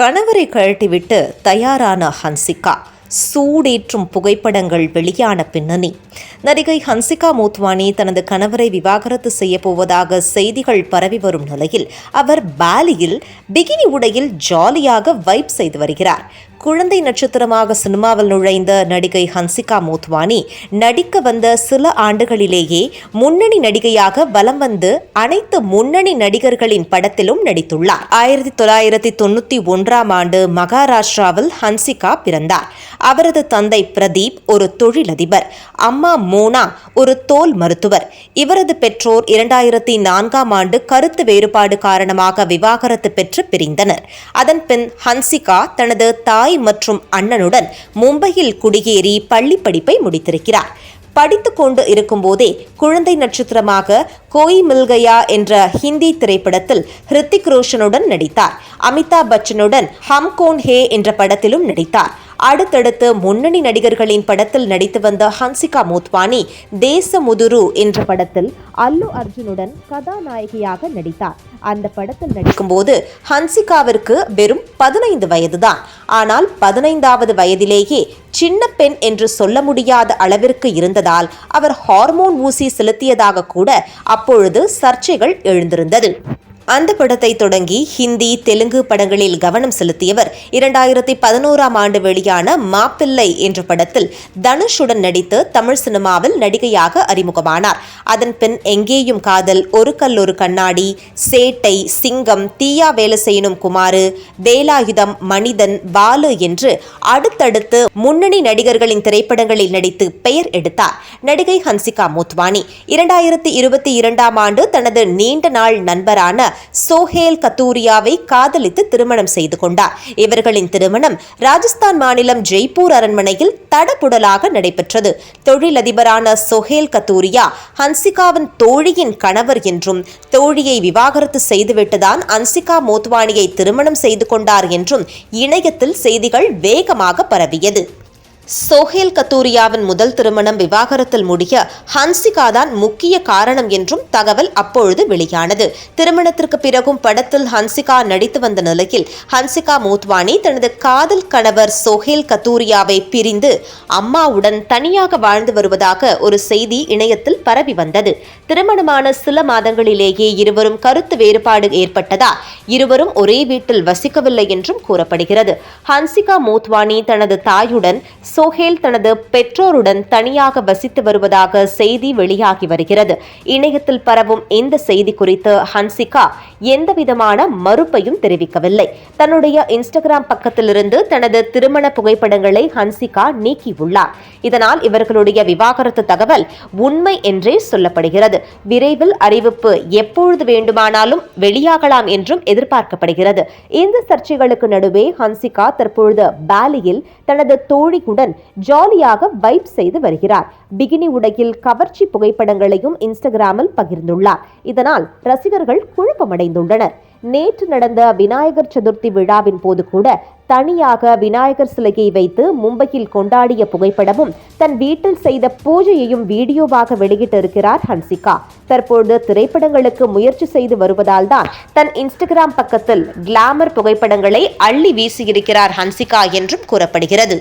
கணவரை கழட்டிவிட்டு தயாரான ஹன்சிகா. சூடேற்றும் புகைப்படங்கள் வெளியான பின்னணி. நடிகை ஹன்சிகா மோத்வானி தனது கணவரை விவாகரத்து செய்ய போவதாக செய்திகள் பரவி வரும் நிலையில் அவர் பாலியில் பிகினி உடையில் ஜாலியாக வைப் செய்து வருகிறார். குழந்தை நட்சத்திரமாக சினிமாவில் நுழைந்த நடிகை ஹன்சிகா மோத்வானி நடிக்க வந்த சில ஆண்டுகளிலேயே முன்னணி நடிகையாக வலம் வந்து அனைத்து முன்னணி நடிகர்களின் படத்திலும் நடித்துள்ளார். ஆயிரத்தி தொள்ளாயிரத்தி தொண்ணூத்தி ஒன்றாம் ஆண்டு மகாராஷ்டிராவில் ஹன்சிகா பிறந்தார். அவரது தந்தை பிரதீப் ஒரு தொழிலதிபர். அம்மா மோனா ஒரு தோல் மருத்துவர். இவரது பெற்றோர் இரண்டாயிரத்தி நான்காம் ஆண்டு கருத்து வேறுபாடு காரணமாக விவாகரத்து பெற்று பிரிந்தனர். அதன் பின் ஹன்சிகா தனது தாய் மற்றும் அண்ணனுடன் மும்பையில் குடியேறி பள்ளி படிப்பை முடித்திருக்கிறார். படித்துக் கொண்டு இருக்கும்போதே குழந்தை நட்சத்திரமாக கோய் மில்கயா என்ற ஹிந்தி திரைப்படத்தில் ஹிருத்திக் ரோஷனுடன் நடித்தார். அமிதாப் பச்சனுடன் ஹம் கோன் ஹே என்ற படத்திலும் நடித்தார். அடுத்தடுத்து முன்னணி நடிகர்களின் படத்தில் நடித்து வந்த ஹன்சிகா மோத்வானி தேச முதுரு என்ற படத்தில் அல்லு அர்ஜுனுடன் கதாநாயகியாக நடித்தார். அந்த படத்தில் நடிக்கும்போது ஹன்சிகாவிற்கு வெறும் பதினைந்து வயதுதான். ஆனால் பதினைந்தாவது வயதிலேயே சின்ன பெண் என்று சொல்ல முடியாத அளவிற்கு இருந்ததால் அவர் ஹார்மோன் ஊசி செலுத்தியதாக கூட அப்பொழுது சர்ச்சைகள் எழுந்திருந்தது. அந்த படத்தை தொடங்கி ஹிந்தி தெலுங்கு படங்களில் கவனம் செலுத்தியவர். இரண்டாயிரத்தி பதினோராம் ஆண்டு வெளியான மாப்பிள்ளை என்ற படத்தில் தனுஷுடன் நடித்து தமிழ் சினிமாவில் நடிகையாக அறிமுகமானார். அதன் பின் எங்கேயும் காதல் ஒரு கல் ஒரு கண்ணாடி சேட்டை சிங்கம் தீயா வேலை செய்யணும் குமாரு வேலாயுதம் மனிதன் பாலு என்று அடுத்தடுத்து முன்னணி நடிகர்களின் திரைப்படங்களில் நடித்து பெயர் எடுத்தார். நடிகை ஹன்சிகா மோத்வானி. இரண்டாயிரத்தி இருபத்தி இரண்டாம் ஆண்டு தனது நீண்ட நாள் நண்பரான சோஹேல் கத்தூரியாவை காதலித்து திருமணம் செய்து கொண்டார். இவர்களின் திருமணம் ராஜஸ்தான் மாநிலம் ஜெய்ப்பூர் அரண்மனையில் தடபுடலாக நடைபெற்றது. தொழிலதிபரான சோஹேல் கத்தூரியா ஹன்சிகாவின் தோழியின் கணவர் என்றும் தோழியை விவாகரத்து செய்துவிட்டுதான் ஹன்சிகா மோத்வானியை திருமணம் செய்து கொண்டார் என்றும் இணையத்தில் செய்திகள் வேகமாக பரவியது. சோஹேல் கத்தூரியாவின் முதல் திருமணம் விவாகரத்தில் முடிய ஹன்சிகா தான் முக்கிய காரணம் என்றும் தகவல் அப்பொழுது வெளியானது. திருமணத்திற்கு பிறகும் படத்தில் ஹன்சிகா நடித்து வந்த நிலையில் ஹன்சிகா மோத்வானி தனது காதல் கணவர் சோஹேல் கத்தூரியாவை பிரிந்து அம்மாவுடன் தனியாக வாழ்ந்து வருவதாக ஒரு செய்தி இணையத்தில் பரவி வந்தது. திருமணமான சில மாதங்களிலேயே இருவரும் கருத்து வேறுபாடு ஏற்பட்டதா? இருவரும் ஒரே வீட்டில் வசிக்கவில்லை என்றும் கூறப்படுகிறது. ஹன்சிகா மோத்வானி தனது தாயுடன் சோஹேல் தனது பெற்றோருடன் தனியாக வசித்து வருவதாக செய்தி வெளியாகி வருகிறது. இணையத்தில் பரவும் இந்த செய்தி குறித்து ஹன்சிகா எந்தவிதமான மறுப்பையும் தெரிவிக்கவில்லை. தன்னுடைய இன்ஸ்டாகிராம் பக்கத்திலிருந்து தனது திருமண புகைப்படங்களை ஹன்சிகா நீக்கியுள்ளார். இதனால் இவர்களுடைய விவாகரத்து தகவல் உண்மை என்றே சொல்லப்படுகிறது. விரைவில் அறிவிப்பு எப்பொழுது வேண்டுமானாலும் வெளியாகலாம் என்றும் எதிர்பார்க்கப்படுகிறது. இந்த சர்ச்சைகளுக்கு நடுவே ஹன்சிகா தற்பொழுது பாலியில் தனது தோழியுடன் ஜாலியாக வைப் செய்து வருகிறார். பிகினி உடையில் கவர்ச்சி புகைப்படங்களையும் இன்ஸ்டாகிராமில் பகிர்ந்துள்ளார். இதனால் ரசிகர்கள் குழப்பமடைந்துள்ளனர். நேற்று நடந்த விநாயகர் சதுர்த்தி விழாவின் போது கூட தனியாக விநாயகர் சிலையை வைத்து மும்பையில் கொண்டாடிய புகைப்படமும் தன் வீட்டில் செய்த பூஜையையும் வீடியோவாக வெளியிட்டிருக்கிறார் ஹன்சிகா. தற்பொழுது திரைப்படங்களுக்கு முயற்சி செய்து வருவதால் தான் தன் இன்ஸ்டாகிராம் பக்கத்தில் கிளாமர் புகைப்படங்களை அள்ளி வீசியிருக்கிறார் ஹன்சிகா என்றும் கூறப்படுகிறது.